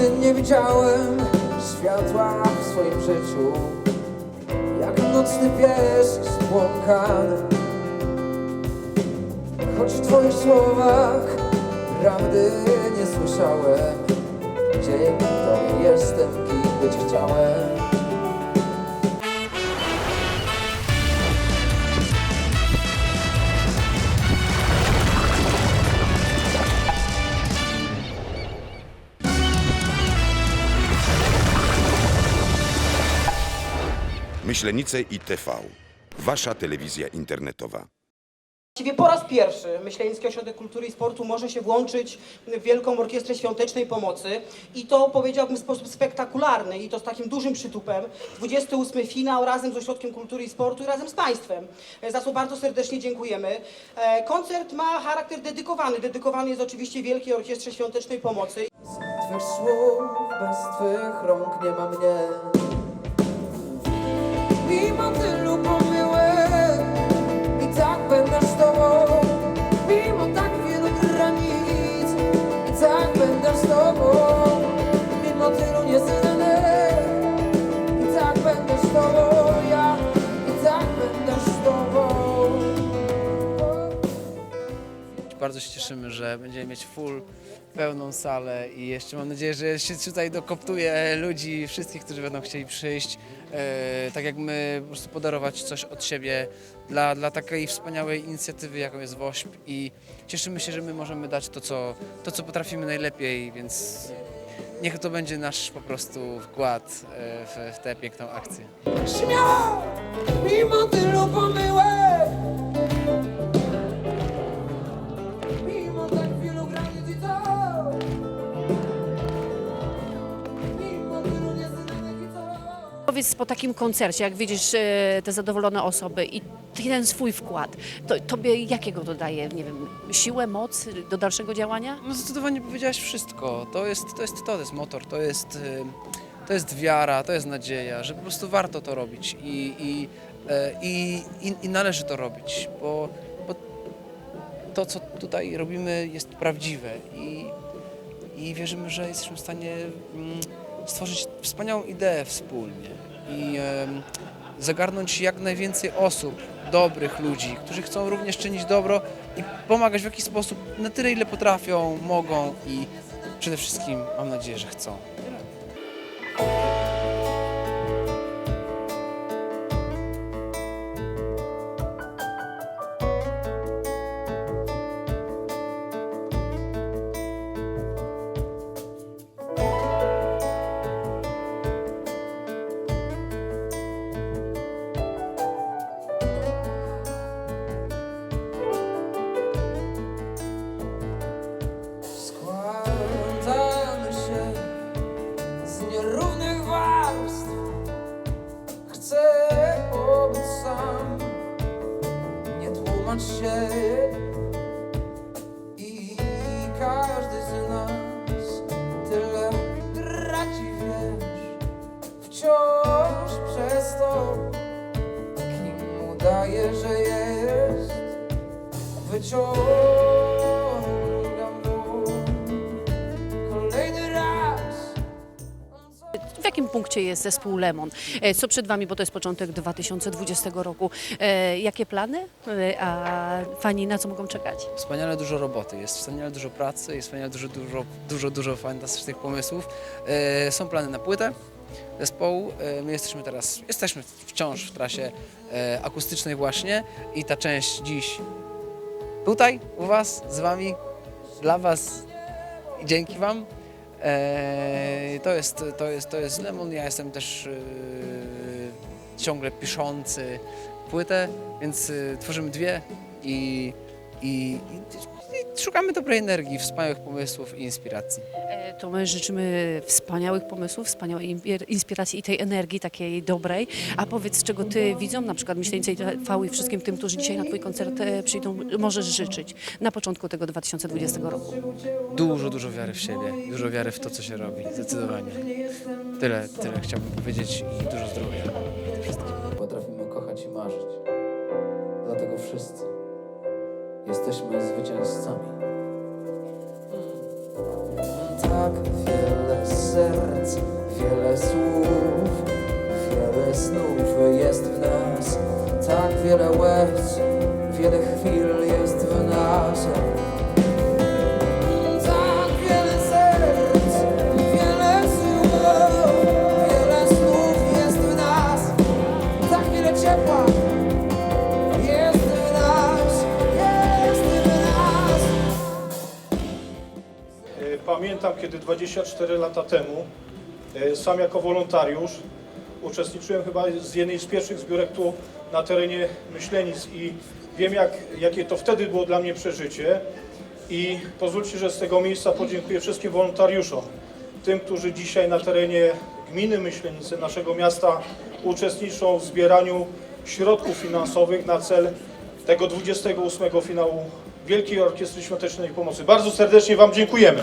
Nigdy nie widziałem światła w swoim życiu. Jak nocny pies spłonkany Choć w twoich słowach prawdy nie słyszałem Dzięki tobie jestem kim być chciałem Myślenice i TV. Wasza telewizja internetowa. Właściwie po raz pierwszy Myślenicki Ośrodek Kultury i Sportu może się włączyć w Wielką Orkiestrę Świątecznej Pomocy i to powiedziałbym w sposób spektakularny i to z takim dużym przytupem. 28 finał razem z Ośrodkiem Kultury i Sportu i razem z Państwem, e, za co bardzo serdecznie dziękujemy. E, Koncert ma charakter dedykowany. Dedykowany jest oczywiście Wielkiej Orkiestrze Świątecznej Pomocy. Twych słów, bez twych rąk nie ma mnie I tak będę z tobą Bardzo się cieszymy, że będziemy mieć full, pełną salę i jeszcze mam nadzieję, że się tutaj dokoptuje ludzi, wszystkich, którzy będą chcieli przyjść. E, tak jak my, po prostu podarować coś od siebie dla, dla takiej wspaniałej inicjatywy, jaką jest WOŚP i cieszymy się, że my możemy dać to, co, to, co potrafimy najlepiej, więc niech to będzie nasz po prostu wkład e, w, w tę piękną akcję. Śmiało, mimo tylu pomyłek Powiedz po takim koncercie, jak widzisz e, te zadowolone osoby i ten swój wkład, to tobie jakiego dodaje, nie wiem, siłę, moc do dalszego działania? No zdecydowanie powiedziałaś wszystko. To jest to, jest to, to jest motor, to jest, y, to jest wiara, to jest nadzieja, że po prostu warto to robić i, i, e, i, i, i należy to robić, bo, bo to, co tutaj robimy, jest prawdziwe i, i wierzymy, że jesteśmy w stanie mm, stworzyć wspaniałą ideę wspólnie i zagarnąć jak najwięcej osób, dobrych ludzi, którzy chcą również czynić dobro i pomagać w jakiś sposób na tyle, ile potrafią, mogą i przede wszystkim mam nadzieję, że chcą. Się. I każdy z nas Tyle traci, wiesz Wciąż przez to Kim udaje, że jest Wyciągam jakim punkcie jest zespół Lemon? E, Co przed Wami, bo to jest początek 2020 roku. E, Jakie plany? E, A fani na co mogą czekać? Wspaniale dużo roboty, jest wspaniale dużo pracy, jest wspaniale dużo, dużo, dużo, dużo fantastycznych pomysłów. Są plany na płytę zespołu. My jesteśmy teraz, jesteśmy wciąż w trasie akustycznej właśnie i ta część dziś tutaj, u Was, z Wami, dla Was i dzięki Wam. E, to, jest, to, jest, to jest Lemon, ja jestem też e, ciągle piszący płytę, więc e, tworzymy dwie i, i, i szukamy dobrej energii, wspaniałych pomysłów i inspiracji. E, To my życzymy wspaniałych pomysłów, wspaniałej inspiracji i tej energii takiej dobrej. A powiedz, czego Ty widzą, na przykład Myśleńcy TV i wszystkim tym, którzy dzisiaj na Twój koncert e, przyjdą, możesz życzyć na początku tego 2020 roku? Dużo, dużo wiary w siebie, dużo wiary w to, co się robi, zdecydowanie. Tyle, tyle chciałbym powiedzieć i dużo zdrowia. Potrafimy kochać i marzyć. Dlatego wszyscy jesteśmy zwycięzcami. Mm. Tak wiele serc, wiele słów, wiele snów jest w nas, tak wiele łez, wiele chwil. Kiedy 24 lata temu, e, sam jako wolontariusz, uczestniczyłem chyba z jednej z pierwszych zbiórek tu na terenie Myślenic i wiem, jak, jakie to wtedy było dla mnie przeżycie. I pozwólcie, że z tego miejsca podziękuję wszystkim wolontariuszom, tym, którzy dzisiaj na terenie gminy Myślenice, naszego miasta, uczestniczą w zbieraniu środków finansowych na cel tego 28 finału Wielkiej Orkiestry Świątecznej Pomocy. Bardzo serdecznie Wam dziękujemy.